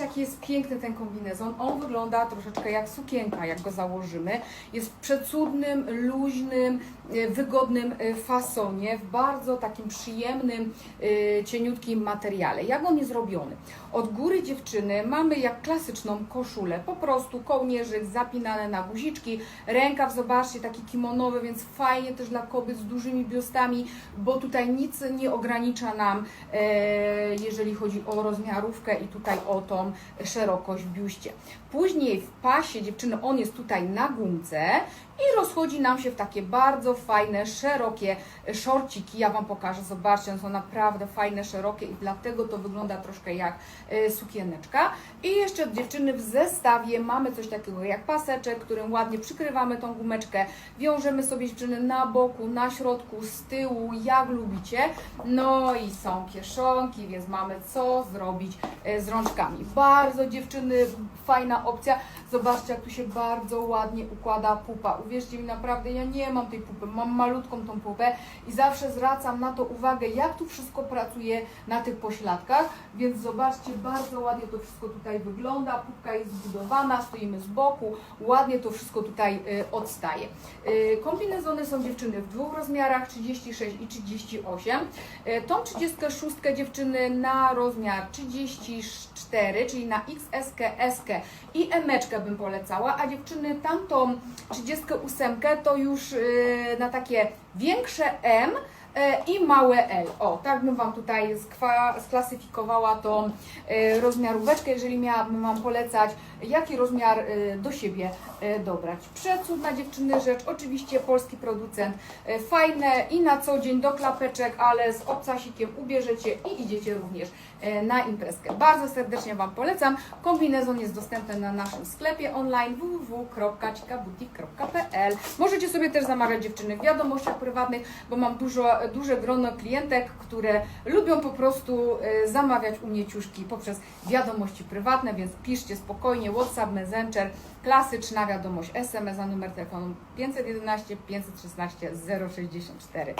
Zobaczcie, jaki jest piękny ten kombinezon. On wygląda troszeczkę jak sukienka, jak go założymy. Jest w przecudnym, luźnym, e, wygodnym e, fasonie, w bardzo takim przyjemnym, e, cieniutkim materiale. Jak on jest zrobiony? Od góry dziewczyny mamy jak klasyczną koszulę, po prostu kołnierzyk zapinane na guziczki, rękaw, zobaczcie, taki kimonowy, więc fajnie też dla kobiet z dużymi biustami, bo tutaj nic nie ogranicza nam, jeżeli chodzi o rozmiarówkę i tutaj o tą szerokość w biuście. Później w pasie dziewczyny on jest tutaj na gumce i rozchodzi nam się w takie bardzo fajne, szerokie szorciki. Ja Wam pokażę, zobaczcie, są naprawdę fajne, szerokie i dlatego to wygląda troszkę jak e, sukieneczka. I jeszcze dziewczyny w zestawie mamy coś takiego jak paseczek, którym ładnie przykrywamy tą gumeczkę, wiążemy sobie dziewczyny na boku, na środku, z tyłu, jak lubicie. No i są kieszonki, więc mamy co zrobić e, z rączkami. Bardzo dziewczyny, fajna opcja. Zobaczcie, jak tu się bardzo ładnie układa pupa. Uwierzcie mi, naprawdę, ja nie mam tej pupy, mam malutką tą pupę i zawsze zwracam na to uwagę, jak tu wszystko pracuje na tych pośladkach, więc zobaczcie, bardzo ładnie to wszystko tutaj wygląda, pupka jest zbudowana, stoimy z boku, ładnie to wszystko tutaj y, odstaje. Y, kombinezony są dziewczyny w dwóch rozmiarach, 36 i 38. Y, tą 36 dziewczyny na rozmiar 34, czyli na XS, S i M bym polecała, a dziewczyny tamtą 38 to już y, na takie większe M i małe L. O, tak bym Wam tutaj sklasyfikowała tą e, rozmiaróweczkę, jeżeli miałabym Wam polecać, jaki rozmiar e, do siebie e, dobrać. Przecudna dziewczyny rzecz, oczywiście polski producent, e, fajne i na co dzień do klapeczek, ale z obcasikiem ubierzecie i idziecie również e, na imprezkę. Bardzo serdecznie Wam polecam. Kombinezon jest dostępny na naszym sklepie online www.cikabutik.pl Możecie sobie też zamawiać dziewczyny w wiadomościach prywatnych, bo mam dużo, duże grono klientek, które lubią po prostu e, zamawiać u mnie ciuszki poprzez wiadomości prywatne, więc piszcie spokojnie WhatsApp, Messenger, klasyczna wiadomość SMS, a numer telefonu 511 516 064.